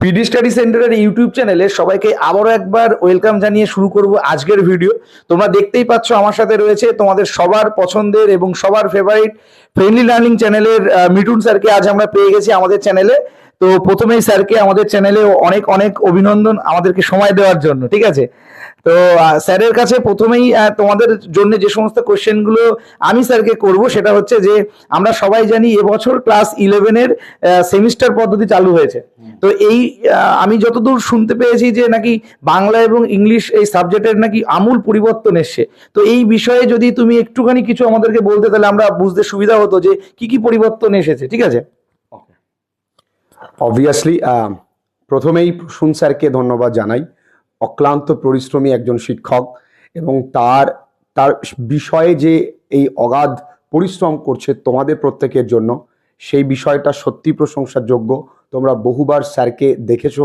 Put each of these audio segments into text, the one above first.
PD study সেন্টারের YouTube চ্যানেলে সবাইকে আবারও একবার ওয়েলকাম জানিয়ে শুরু করব আজকের ভিডিও তোমরা দেখতেই পাচ্ছ আমার সাথে রয়েছে তোমাদের সবার পছন্দের এবং সবার ফেভারিট ফ্রেন্ডলি লার্নিং চ্যানেলের মিটুন স্যারকে আজ আমরা পেয়ে গেছি আমাদের চ্যানেলে তো প্রথমেই স্যারকে আমাদের চ্যানেলে অনেক অনেক অভিনন্দন আমাদেরকে সময় দেওয়ার জন্য ঠিক আছে? তো স্যারের কাছে প্রথমেই তোমাদের জন্য যে সমস্ত কোশ্চেনগুলো আমি স্যারকে করব সেটা হচ্ছে যে আমরা সবাই জানি এবছর ক্লাস ইলেভেনের সেমিস্টার পদ্ধতি চালু হয়েছে। তো এই আমি যতদূর শুনতে পেয়েছি যে নাকি বাংলা এবং ইংলিশ এই সাবজেক্টের নাকি আমূল পরিবর্তন এসছে। তো এই বিষয়ে যদি তুমি একটুখানি কিছু আমাদেরকে বলতে তাহলে আমরা বুঝতে সুবিধা হতো যে কি কি পরিবর্তন এসেছে ঠিক আছে? অবভিয়াসলি প্রথমেই সুন স্যারকে ধন্যবাদ জানাই। অক্লান্ত পরিশ্রমী একজন শিক্ষক এবং তার তার বিষয়ে যে এই অগাধ পরিশ্রম করছে তোমাদের প্রত্যেকের জন্য, সেই বিষয়টা সত্যি প্রশংসার যোগ্য তোমরা বহুবার স্যারকে দেখেছ,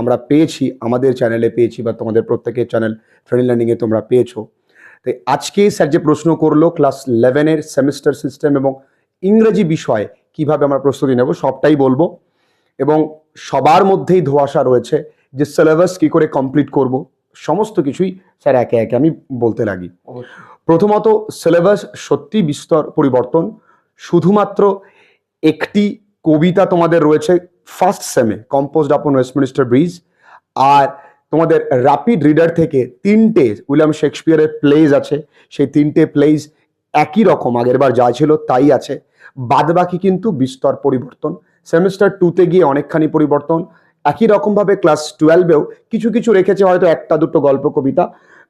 আমরা পেয়েছি, আমাদের চ্যানেলে পেয়েছি বা তোমাদের প্রত্যেকের চ্যানেল ফ্রেন্ড লার্নিংয়ে তোমরা পেয়েছ। তাই আজকে স্যার যে প্রশ্ন করল, ক্লাস ইলেভেনের সেমিস্টার সিস্টেম এবং ইংরেজি বিষয়ে কীভাবে আমরা প্রস্তুতি নেব, সবটাই বলব। এবং সবার মধ্যেই ধোঁয়াশা রয়েছে যে সিলেবাস কি করে কমপ্লিট করব। সমস্ত কিছুই স্যার একে একে আমি বলতে লাগি। প্রথমত সিলেবাস সত্যি বিস্তর পরিবর্তন। শুধুমাত্র একটি কবিতা তোমাদের রয়েছে ফার্স্ট সেমে কম্পোজড আপন ওয়েস্টমিনিস্টার ব্রিজ আর তোমাদের র্যাপিড রিডার থেকে তিনটে উইলিয়াম শেক্সপিয়ারের প্লেজ আছে। সেই তিনটে প্লেজ একই রকম আগেরবার যা ছিল তাই আছে। বাদবাকি কিন্তু বিস্তর পরিবর্তন। সেমিস্টার টুতে গিয়ে অনেকখানি পরিবর্তন। একই রকমভাবে ক্লাস টুয়েলভেও কিছু কিছু রেখেছে হয়তো একটা দুটো গল্প কবিতা।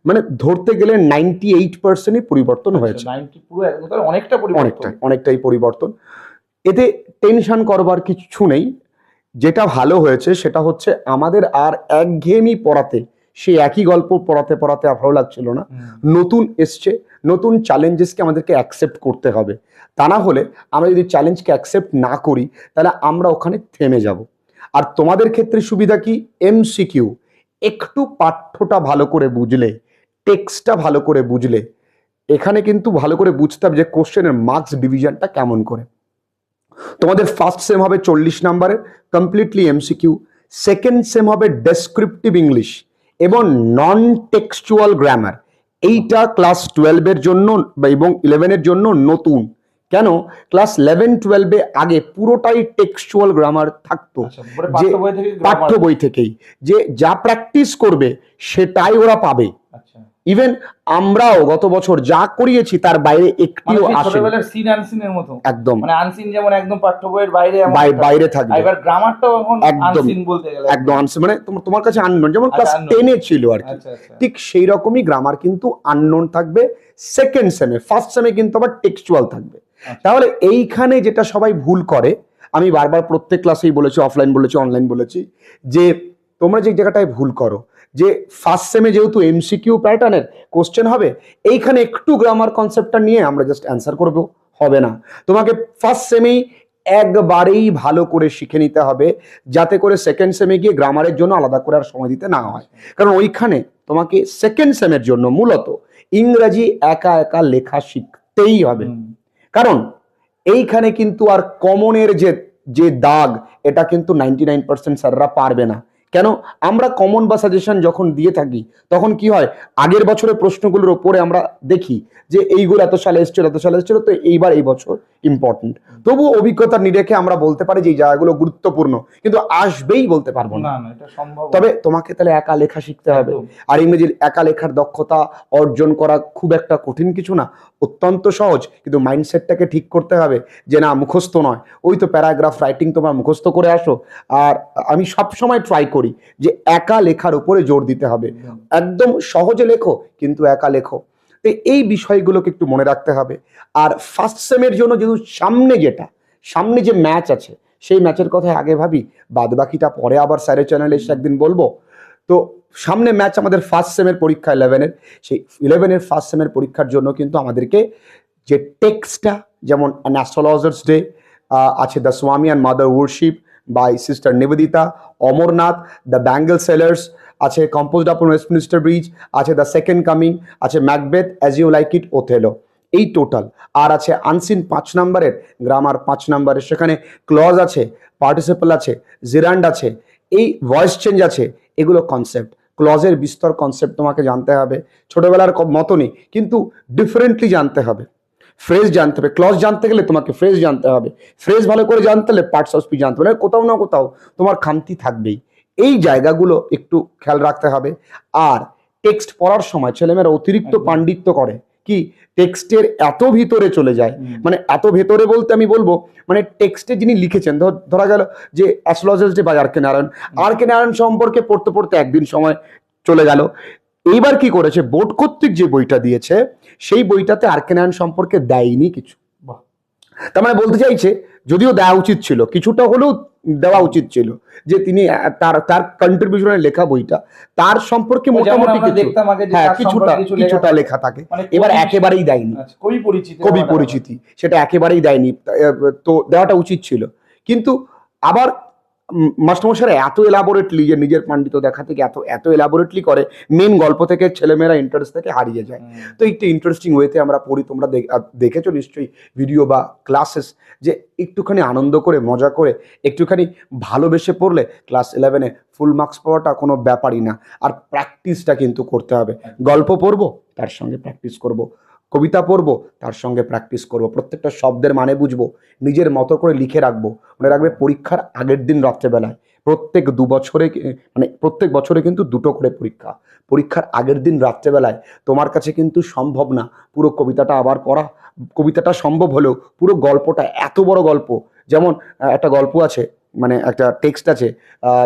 মানে ধরতে গেলে নাইনটি এইট পার্সেন্টই পরিবর্তন হয়েছে। 90 পুরো একদম তাহলে অনেকটা অনেকটাই অনেকটাই পরিবর্তন। এতে টেনশন করবার কিছু নেই। যেটা ভালো হয়েছে সেটা হচ্ছে আমাদের আর একঘেয়েমি পড়াতে সেই একই গল্প পড়াতে পড়াতে আর ভালো লাগছিল না। নতুন এসছে। নতুন চ্যালেঞ্জেসকে আমাদেরকে অ্যাকসেপ্ট করতে হবে। তা না হলে আমরা যদি চ্যালেঞ্জকে অ্যাকসেপ্ট না করি, তাহলে আমরা ওখানে থেমে যাব। আর তোমাদের ক্ষেত্রে সুবিধা কি? এমসিকিউ একটু পাঠ্যটা ভালো করে বুঝলে টেক্সটটা ভালো করে বুঝলে, এখানে কিন্তু ভালো করে বুঝতে হবে যে কোশ্চেনের মার্কস ডিভিশনটা কেমন করে। তোমাদের ফার্স্ট সেম হবে চল্লিশ নাম্বারের কমপ্লিটলি এমসিকিউ সেকেন্ড সেম হবে ডেসক্রিপটিভ ইংলিশ এবং নন টেক্সচুয়াল গ্রামার এইটা ক্লাস টুয়েলভের জন্য বা এবং ইলেভেনের জন্য নতুন। কেন? ক্লাস ইলেভেন টুয়েলভে আগে পুরোটাই টেক্সচুয়াল গ্রামার থাকতো। আচ্ছা, যে পাঠ্য বই থেকেই। যে যা প্র্যাকটিস করবে সেটাই ওরা পাবে। আচ্ছা। ইভেন আমরাও গত বছর যা করিয়েছি তার বাইরে মানে একটিও আসে সিন আনসিনের মতো। একদম। মানে আনসিন যেমন একদম পাঠ্য বইয়ের বাইরে বাইরে থাকবে। এবার গ্রামারটাও এখন আনসিন বলতে গেলে। একদম আনসে মানে তোমার কাছে আননোন যেমন আচ্ছা, ক্লাস unknown। টেনে ছিল আর কি। আচ্ছা আচ্ছা। ঠিক সেই রকমই গ্রামার কিন্তু আননোন থাকবে। সেকেন্ড সেমে ফার্স্ট সেমে কিন্তু আবার টেক্সচুয়াল থাকবে। আচ্ছা। তাহলে এইখানে যেটা সবাই ভুল করে আমি বারবার প্রত্যেক ক্লাসেই বলেছি অফলাইন বলেছি অনলাইন বলেছি যে তোমরা যে জায়গাটায় ভুল করো যে ফার্স্ট সেমে যেহেতু এমসিকিউ প্যাটার্নের কোশ্চেন হবে এইখানে একটু গ্রামার কনসেপ্টটা নিয়ে আমরা জাস্ট অ্যান্সার করব হবে না। তোমাকে ফার্স্ট সেমেই একবারেই ভালো করে শিখে নিতে হবে যাতে করে সেকেন্ড সেমে গিয়ে গ্রামারের জন্য আলাদা করে আর সময় দিতে না হয়। কারণ ওইখানে তোমাকে সেকেন্ড সেমের জন্য মূলত ইংরাজি একা একা লেখা শিখতেই হবে। কারণ এইখানে কিন্তু আর কমনের যে যে দাগ এটা কিন্তু নাইনটি নাইন পার্সেন্ট স্যাররা পারবে না। কেন? আমরা কমন বা সাজেশন যখন দিয়ে থাকি তখন কি হয়? আগের বছরের প্রশ্নগুলোর ওপরে আমরা দেখি যে এইগুলো এত সালে এসেছিল এত সালে এসেছিল তো এইবার এই বছর ইম্পর্টেন্ট তবু অভিজ্ঞতার নিরেখে আমরা বলতে পারি যে এই জায়গাগুলো গুরুত্বপূর্ণ কিন্তু আসবেই বলতে পারব না। তবে তোমাকে তাহলে একা লেখা শিখতে হবে। আর ইংরেজির একা লেখার দক্ষতা অর্জন করা খুব একটা কঠিন কিছু না অত্যন্ত সহজ কিন্তু মাইন্ডসেটটাকে ঠিক করতে হবে যে না মুখস্থ নয়। ওই তো প্যারাগ্রাফ রাইটিং তোমার মুখস্থ করে আসো। আর আমি সব সময় ট্রাই করি যে একা লেখার উপরে জোর দিতে হবে। একদম। সহজে লেখো কিন্তু একা লেখো। তো এই বিষয়গুলোকে একটু মনে রাখতে হবে। আর ফার্স্ট সেমের জন্য যেহেতু সামনে যেটা সামনে যে ম্যাচ আছে সেই ম্যাচের কথা আগে ভাবি। বাদ বাকিটা পরে আবার স্যারের চ্যানেলে এসে একদিন বলব। তো সামনে ম্যাচ আমাদের ফার্স্ট সেমের পরীক্ষা ইলেভেনের সেই ইলেভেনের ফার্স্ট সেমের পরীক্ষার জন্য কিন্তু আমাদেরকে যে টেক্সটটা যেমন অ্যাস্ট্রোলজার্স ডে আছে the Swami and mother worship by sister Nivedita Amarnath the bangle sellers আছে কম্পোজড আপন ওয়েস্টমিনিস্টার ব্রিজ আছে দ্য সেকেন্ড কামিং আছে Macbeth as you like it Othello এই টোটাল আর আছে আনসিন পাঁচ নাম্বারের গ্রামার পাঁচ নাম্বারের, সেখানে ক্লজ আছে পার্টিসিপাল আছে জিরান্ড আছে, এই ভয়েস চেঞ্জ আছে, এগুলো কনসেপ্ট ক্লজের বিস্তর কনসেপ্ট তোমাকে জানতে হবে। ছোটবেলার মতনই, কিন্তু ডিফারেন্টলি জানতে হবে। ফ্রেজ জানতে হবে। ক্লজ জানতে গেলে তোমাকে ফ্রেজ জানতে হবে। ফ্রেজ ভালো করে জানতে হলে পার্টস অফ স্পিচ জানতে হবে। নাহলে কোথাও না কোথাও তোমার খামতি থাকবেই। এই জায়গাগুলো একটু খেয়াল রাখতে হবে। আর টেক্সট পড়ার সময় ছেলেমেয়েরা অতিরিক্ত পাণ্ডিত্য করে। কি? টেক্সটের এত ভিতরে চলে যায়। মানে এত ভেতরে বলতে আমি বলব মানে টেক্সটে যিনি লিখেছেন ধর- গেল যে অ্যাস্ট্রোলজার যে বা আর কে নারায়ণ আর কে নারায়ণ সম্পর্কে পড়তে পড়তে একদিন সময় চলে গেল। এইবার কি করেছে? বোর্ড কর্তৃক যে বইটা দিয়েছে সেই বইটাতে আর কে সম্পর্কে দেয়নি কিছু। তার মানে বলতে চাইছে যদিও দেওয়া উচিত ছিল কিছুটা হলেও দেওয়া উচিত ছিল যে তিনি তার তার কন্ট্রিবিউশনে লেখা বইটা তার সম্পর্কে মোটামুটি হ্যাঁ কিছুটা কিছুটা লেখা থাকে। মানে এবার একেবারেই দেয়নি। আচ্ছা, কবি পরিচিতি কবি পরিচিতি সেটা একেবারেই দেয়নি। তো দেওয়াটা উচিত ছিল। কিন্তু আবার মাস্টারমশাইরা এত এলাবোরেটলি যে নিজের পাণ্ডিত দেখা থেকে এত এত এলাবোরেটলি করে মেন গল্প থেকে ছেলেমেয়েরা ইন্টারেস্ট থেকে হারিয়ে যায়। তো একটু ইন্টারেস্টিং ওয়েতে আমরা পড়ি তোমরা দেখ- দেখেছ নিশ্চয়ই ভিডিও বা ক্লাসেস যে একটুখানি আনন্দ করে মজা করে একটুখানি ভালোবেসে পড়লে ক্লাস ইলেভেনে ফুল মার্কস পাওয়াটা কোনো ব্যাপারই না। আর প্র্যাকটিসটা কিন্তু করতে হবে। গল্প পড়ব তার সঙ্গে প্র্যাকটিস করব। কবিতা পড়ব, তার সঙ্গে প্র্যাকটিস করব, প্রত্যেকটা শব্দের মানে বুঝব, নিজের মতো করে লিখে রাখব, মনে রাখবে পরীক্ষার আগের দিন রাত্রেবেলায়। প্রত্যেক দু বছরে মানে প্রত্যেক বছরে কিন্তু দুটো করে পরীক্ষা। পরীক্ষার আগের দিন রাত্রেবেলায়, তোমার কাছে কিন্তু সম্ভব না, পুরো কবিতাটা আবার পড়া। কবিতাটা সম্ভব হলেও পুরো গল্পটা এত বড় গল্প। যেমন একটা গল্প আছে মানে একটা টেক্সট আছে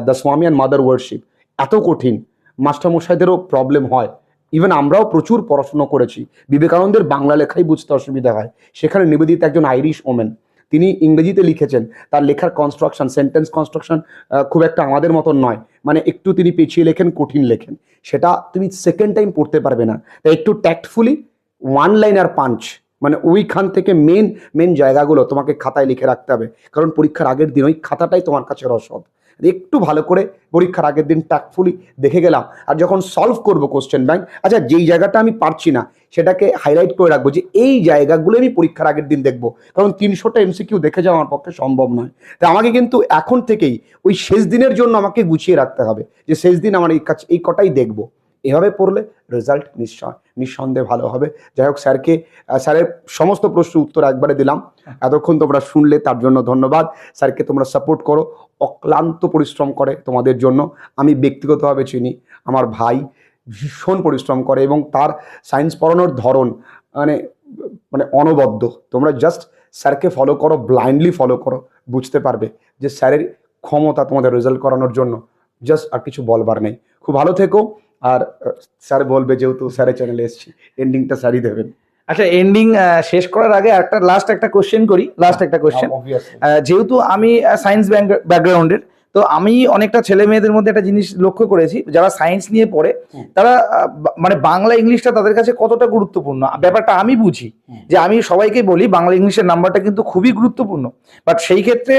the Swami and mother worship এত কঠিন, মাস্টারমশাইদেরও প্রবলেম হয়। ইভেন আমরাও প্রচুর পড়াশুনো করেছি। বিবেকানন্দের বাংলা লেখাই বুঝতে অসুবিধা হয়। সেখানে নিবেদিত একজন আইরিশ ওমেন তিনি ইংরেজিতে লিখেছেন। তার লেখার কনস্ট্রাকশন সেন্টেন্স কনস্ট্রাকশন খুব একটা আমাদের মতন নয়। মানে একটু তিনি পেছিয়ে লেখেন, কঠিন লেখেন। সেটা তুমি সেকেন্ড টাইম পড়তে পারবে না। তাই একটু ট্যাক্টফুলি ওয়ান লাইনার পাঞ্চ মানে ওইখান থেকে মেন মেন জায়গাগুলো তোমাকে খাতায় লিখে রাখতে হবে। কারণ পরীক্ষার আগের দিন ওই খাতাটাই তোমার কাছে রসদ। একটু ভালো করে পরীক্ষার আগের দিন ট্যাকফুলি দেখে গেলাম। আর যখন সলভ করব কোশ্চেন ব্যাংক আচ্ছা যেই জায়গাটা আমি পারছি না, সেটাকে হাইলাইট করে রাখব যে এই জায়গাগুলো আমি পরীক্ষার আগের দিন দেখব। কারণ তিনশোটা এমসিকিউ দেখে যাওয়া আমার পক্ষে সম্ভব নয়। তাই আমাকে কিন্তু এখন থেকেই ওই শেষ দিনের জন্য আমাকে গুছিয়ে রাখতে হবে যে শেষ দিন আমার এই কাজ, এই কটাই দেখব। এভাবে পড়লে রেজাল্ট নিশ্চয়, নিঃসন্দেহে ভালো হবে। যাই হোক স্যারকে স্যারের সমস্ত প্রশ্ন উত্তর একবারে দিলাম। এতক্ষণ তোমরা শুনলে, তার জন্য ধন্যবাদ। স্যারকে তোমরা সাপোর্ট করো, অক্লান্ত পরিশ্রম করে তোমাদের জন্য। আমি ব্যক্তিগতভাবে চিনি, আমার ভাই ভীষণ পরিশ্রম করে এবং তার সায়েন্স পড়ানোর ধরন মানে মানে অনবদ্য। তোমরা জাস্ট স্যারকে ফলো করো ব্লাইন্ডলি ফলো করো, বুঝতে পারবে যে স্যারের ক্ষমতা তোমাদের রেজাল্ট করানোর জন্য। জাস্ট আর কিছু বলবার নেই। খুব ভালো থেকো। আর স্যার বলবে যেহেতু স্যারের চ্যানেলে এসেছি এন্ডিংটা স্যারই দেবেন। আচ্ছা এন্ডিং শেষ করার আগে একটা লাস্ট একটা কোশ্চেন করি লাস্ট একটা কোশ্চেন যেহেতু আমি সায়েন্স ব্যাকগ্রাউন্ডের তো আমি অনেকটা ছেলে মেয়েদের মধ্যে একটা জিনিস লক্ষ্য করেছি যারা সায়েন্স নিয়ে পড়ে তারা মানে বাংলা ইংলিশটা তাদের কাছে কতটা গুরুত্বপূর্ণ? ব্যাপারটা আমি বুঝি যে আমি সবাইকে বলি বাংলা ইংলিশের নাম্বারটা কিন্তু খুবই গুরুত্বপূর্ণ। বাট সেই ক্ষেত্রে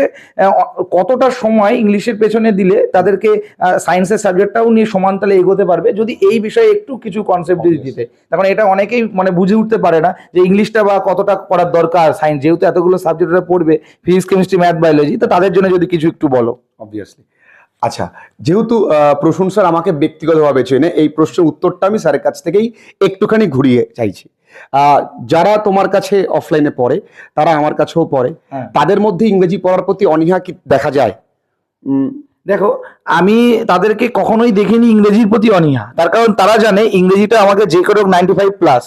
কতটা সময় ইংলিশের পেছনে দিলে তাদেরকে সায়েন্সের সাবজেক্টটাও নিয়ে সমান তালে এগোতে পারবে? যদি এই বিষয়ে একটু কিছু কনসেপ্ট যদি দিতে তখন এটা অনেকেই মানে বুঝে উঠতে পারে না যে ইংলিশটা বা কতটা করার দরকার। সায়েন্স যেহেতু এতগুলো সাবজেক্ট পড়বে ফিজিক্স কেমিস্ট্রি ম্যাথ বায়োলজি তো তাদের জন্য যদি কিছু একটু বলো। অবভিয়াসলি আচ্ছা যেহেতু প্রসূন স্যার আমাকে ব্যক্তিগতভাবে চেনে এই প্রশ্নের উত্তরটা আমি স্যারের কাছ থেকেই একটুখানি ঘুরিয়ে চাইছি। আহ, যারা তোমার কাছে অফলাইনে পড়ে তারা আমার কাছেও পড়ে হ্যাঁ। তাদের মধ্যে ইংরেজি পড়ার প্রতি অনীহা কি দেখা যায়? দেখো আমি তাদেরকে কখনোই দেখিনি ইংরেজির প্রতি অনীহা। তার কারণ তারা জানে ইংরেজিটা আমাকে যে কোনো ninety five plus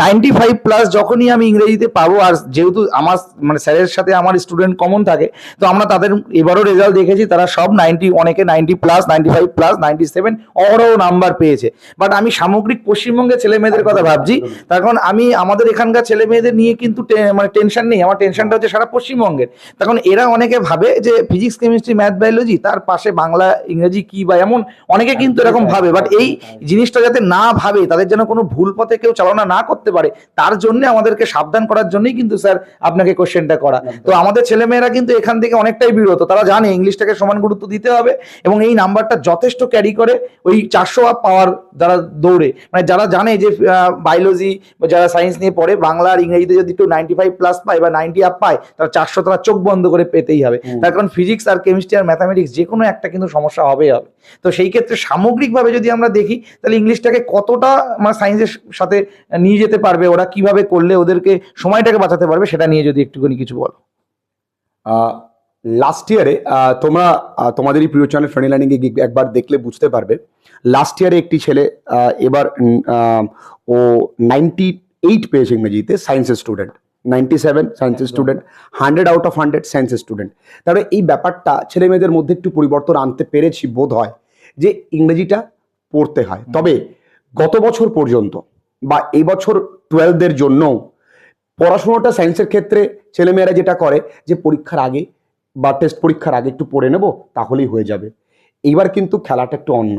ninety five plus যখনই আমি ইংরেজিতে পাবো, আর যেহেতু আমার মানে স্যারের সাথে আমার স্টুডেন্ট কমন থাকে, তো আমরা তাদের এবারও রেজাল্ট দেখেছি, তারা সব নাইনটি অনেকে ninety plus ninety five plus ninety seven অহরহ নাম্বার পেয়েছে। বাট আমি সামগ্রিক পশ্চিমবঙ্গের ছেলে মেয়েদের কথা ভাবছি। তার কারণ আমি, আমাদের এখানকার ছেলে মেয়েদের নিয়ে কিন্তু মানে টেনশন নেই। আমার টেনশনটা হচ্ছে সারা পশ্চিমবঙ্গের। তখন এরা অনেকে ভাবে যে ফিজিক্স কেমিস্ট্রি ম্যাথ বায়োলজি তার পাশে বাংলা ইংরেজি কি বা এমন অনেকে কিন্তু এরকম ভাবে বাট এই জিনিসটা যাতে না ভাবে তাদের যেন কোনো ভুল পথে কেউ চালনা না করতে পারে তার জন্য আমাদেরকে সাবধান করার জন্যই কিন্তু স্যার আপনাকে কোশ্চেনটা করা। তো আমাদের ছেলেমেয়েরা কিন্তু এখান থেকে অনেকটাই বিরত তারা জানে ইংলিশটাকে সমান গুরুত্ব দিতে হবে এবং এই নাম্বারটা যথেষ্ট ক্যারি করে ওই চারশো পাওয়ার যারা দৌড়ে মানে যারা জানে যে বায়োলজি বা যারা সায়েন্স নিয়ে পড়ে বাংলা আর ইংরেজিতে যদি একটু নাইনটি ফাইভ প্লাস পায় বা নাইনটি আপ পায় তারা চারশো তারা চোখ বন্ধ করে পেতেই হবে। তার কারণ ফিজিক্স আর কেমিস্ট্রি আর ম্যাথামেটিক্স যে কোনো একটা কিন্তু সমস্যা হবেই হবে। তো সেই ক্ষেত্রে সামগ্রিকভাবে যদি আমরা দেখি তাহলে ইংলিশটাকে কতটা মানে সায়েন্সের সাথে নিয়ে যেতে পারবে ওরা কীভাবে করলে ওদেরকে সময়টাকে বাঁচাতে পারবে সেটা নিয়ে যদি একটুখানি কিছু বলো। লাস্ট ইয়ারে তোমরা তোমাদেরই প্রিয় চ্যানেল ফ্রেন্ড লার্নিং একবার দেখলে বুঝতে পারবে। লাস্ট ইয়ারে একটি ছেলে এবার ও নাইনটি এইট পেয়েছে ইংরেজিতে সায়েন্সের স্টুডেন্ট নাইনটি সেভেন সায়েন্সের student hundred out of hundred সায়েন্সের স্টুডেন্ট তাহলে এই ব্যাপারটা ছেলে মেয়েদের মধ্যে একটু পরিবর্তন আনতে পেরেছি বোধ হয় যে ইংরেজিটা পড়তে হয়। তবে গত বছর পর্যন্ত বা এই বছর টুয়েলভদের জন্য পড়াশোনাটা সায়েন্সের ক্ষেত্রে ছেলেমেয়েরা যেটা করে যে পরীক্ষার আগে বা টেস্ট পরীক্ষার আগে একটু পড়ে নেব তাহলেই হয়ে যাবে। এইবার কিন্তু খেলাটা একটু অন্য।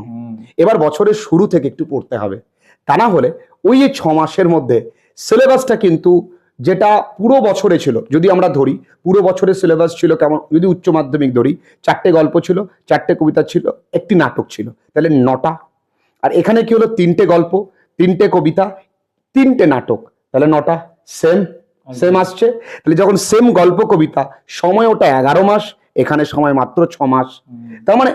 এবার বছরের শুরু থেকে একটু পড়তে হবে। তা না হলে ওই যে ছ মাসের মধ্যে সিলেবাসটা কিন্তু যেটা পুরো বছরে ছিল যদি আমরা ধরি পুরো বছরের সিলেবাস ছিল কেমন যদি উচ্চ মাধ্যমিক ধরি চারটে গল্প ছিল চারটে কবিতা ছিল একটি নাটক ছিল। তাহলে নটা। আর এখানে কি হলো? তিনটে গল্প তিনটে কবিতা তিনটে নাটক। তাহলে নটা। সেম সেম আসছে। তাহলে যখন সেম গল্প কবিতা সময় ওটা এগারো মাস এখানে সময় মাত্র ছ মাস। তার মানে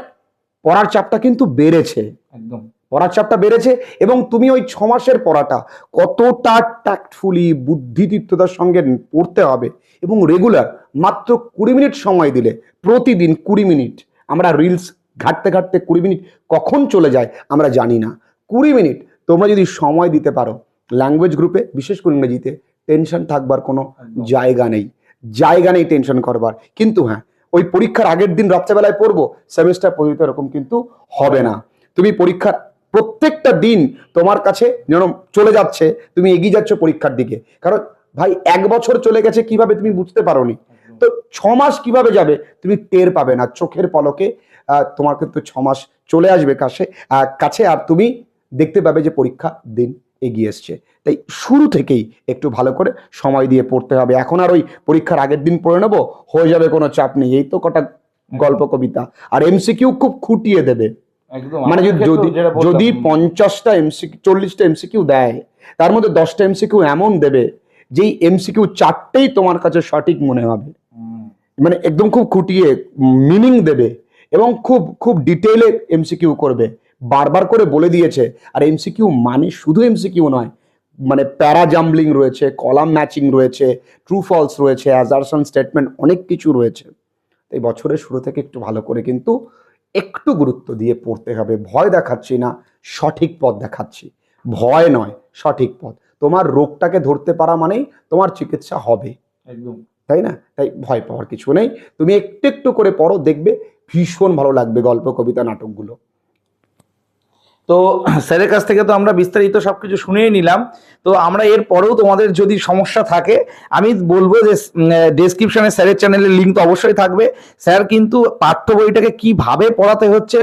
পড়ার চাপটা কিন্তু বেড়েছে। একদম। পড়ার চাপটা বেড়েছে এবং তুমি ওই ছ মাসের পড়াটা কতটা ট্যাক্টফুলি বুদ্ধিদীপ্ততার সঙ্গে পড়তে হবে এবং রেগুলার মাত্র কুড়ি মিনিট সময় দিলে প্রতিদিন কুড়ি মিনিট আমরা রিলস ঘাটতে ঘাটতে কুড়ি মিনিট কখন চলে যায় আমরা জানি না। কুড়ি মিনিট তোমরা যদি সময় দিতে পারো ল্যাঙ্গুয়েজ গ্রুপে বিশেষ করে ইংরেজিতে টেনশন থাকবার কোনো জায়গা নেই। জায়গা নেই টেনশন করবার। কিন্তু হ্যাঁ ওই পরীক্ষার আগের দিন রাত্রেবেলায় পড়ব সেমিস্টার পর্যন্ত এরকম কিন্তু হবে না। তুমি পরীক্ষার প্রত্যেকটা দিন তোমার কাছে যেন চলে যাচ্ছে তুমি এগিয়ে যাচ্ছ পরীক্ষার দিকে। কারণ ভাই এক বছর চলে গেছে কীভাবে তুমি বুঝতে পারোনি? তো ছ মাস কীভাবে যাবে? তুমি টের পাবে না। চোখের পলকে আহ, তোমার কিন্তু ছ মাস চলে আসবে কাছে কাছে আর তুমি দেখতে পাবে যে পরীক্ষা দিন। এগিয়ে এসছে। তাই শুরু থেকেই একটু ভালো করে সময় দিয়ে পড়তে হবে। এখন আর ওই পরীক্ষার আগের দিন পড়ে নেব হয়ে যাবে কোনো চাপ নেই। এই তো কটা গল্প কবিতা। আর এমসিকিউ খুব খুঁটিয়ে দেবে। মানে যদি যদি পঞ্চাশটা এমসিকিউ চল্লিশটা এমসিকিউ দেয় তার মধ্যে দশটা এমসিকিউ এমন দেবে যেই এমসিকিউ চারটেই তোমার কাছে সঠিক মনে হবে। মানে একদম খুব খুঁটিয়ে মিনিং দেবে এবং খুব খুব ডিটেইলে এমসিকিউ করবে। বারবার করে বলে দিয়েছে আর এমসিকিউ মানে শুধু এমসিকিউ নয় মানে প্যারা জাম্বলিং রয়েছে কলাম ম্যাচিং রয়েছে ট্রু ফলস রয়েছে অ্যাজারশন স্টেটমেন্ট অনেক কিছু রয়েছে। তাই বছরের শুরু থেকে একটু ভালো করে কিন্তু একটু গুরুত্ব দিয়ে পড়তে হবে ভয় দেখাচ্ছি না সঠিক পথ দেখাচ্ছি। ভয় নয় সঠিক পথ। তোমার রোগটাকে ধরতে পারা মানেই তোমার চিকিৎসা হবে। একদম। তাই না? তাই ভয় পাওয়ার কিছু নেই। তুমি একটু একটু করে পড়ো দেখবে ভীষণ ভালো লাগবে গল্প কবিতা নাটকগুলো। তো স্যারের কাছ থেকে তো আমরা বিস্তারিত সব কিছু শুনেই নিলাম। তো আমরা এর পরেও তোমাদের যদি সমস্যা থাকে আমি বলব যে ডেসক্রিপশনে স্যারের চ্যানেলের লিঙ্ক তো অবশ্যই থাকবে। স্যার কিন্তু পাঠ্য বইটাকে কীভাবে পড়াতে হচ্ছে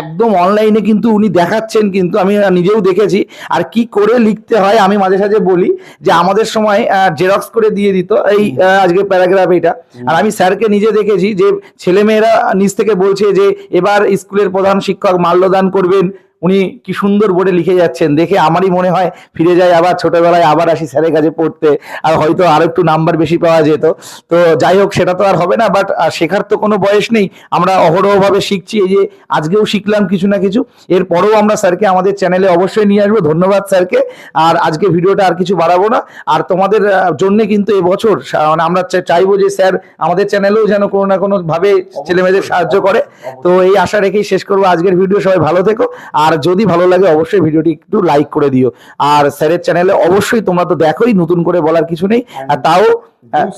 একদম অনলাইনে কিন্তু উনি দেখাচ্ছেন কিন্তু আমি নিজেও দেখেছি। আর কি করে লিখতে হয় আমি মাঝে সাঝে বলি যে আমাদের সময় জেরক্স করে দিয়ে দিত এই আজকে প্যারাগ্রাফ এটা। আর আমি স্যারকে নিজে দেখেছি যে ছেলেমেয়েরা নিজ থেকে বলছে যে এবার স্কুলের প্রধান শিক্ষক মাল্যদান করবেন। উনি কি সুন্দর বোর্ডে লিখে যাচ্ছেন। দেখে আমারই মনে হয় ফিরে যাই আবার ছোটবেলায় আবার আসি স্যারের কাছে পড়তে আর হয়তো আর একটু নাম্বার বেশি পাওয়া যেত। তো যাই হোক সেটা তো আর হবে না বাট শেখার তো কোনো বয়স নেই। আমরা অহরহভাবে শিখছি এই যে আজকেও শিখলাম কিছু না কিছু। এরপরেও আমরা স্যারকে আমাদের চ্যানেলে অবশ্যই নিয়ে আসব। ধন্যবাদ স্যারকে। আর আজকে ভিডিওটা আর কিছু বাড়াবো না। আর তোমাদের জন্যে কিন্তু এবছর মানে আমরা চাইব যে স্যার আমাদের চ্যানেলেও যেন কোনো না কোনোভাবে ছেলেমেয়েদের সাহায্য করে। তো এই আশা রেখেই শেষ করব আজকের ভিডিও। সবাই ভালো থেকো। আর যদি ভালো লাগে অবশ্যই ভিডিওটি একটু লাইক করে দিও। আর স্যারের চ্যানেলে অবশ্যই তোমরা তো দেখোই নতুন করে বলার কিছু নেই। আর তাও।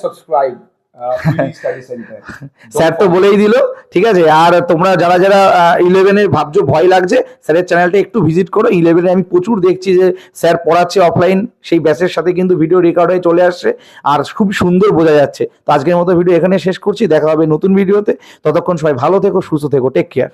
সাবস্ক্রাইব স্যার তো বলেই দিল ঠিক আছে? আর তোমরা যারা যারা ইলেভেনের ভাবছ ভয় লাগছে স্যারের চ্যানেলটা একটু ভিজিট করো। ইলেভেনে আমি প্রচুর দেখছি যে স্যার পড়াচ্ছে অফলাইন সেই ব্যাচের সাথে কিন্তু ভিডিও রেকর্ড হয়ে চলে আসছে। আর খুব সুন্দর বোঝা যাচ্ছে। তো আজকের মতো ভিডিও এখানে শেষ করছি। দেখা হবে নতুন ভিডিওতে ততক্ষণ সবাই ভালো থেকো সুস্থ থেকো। Take care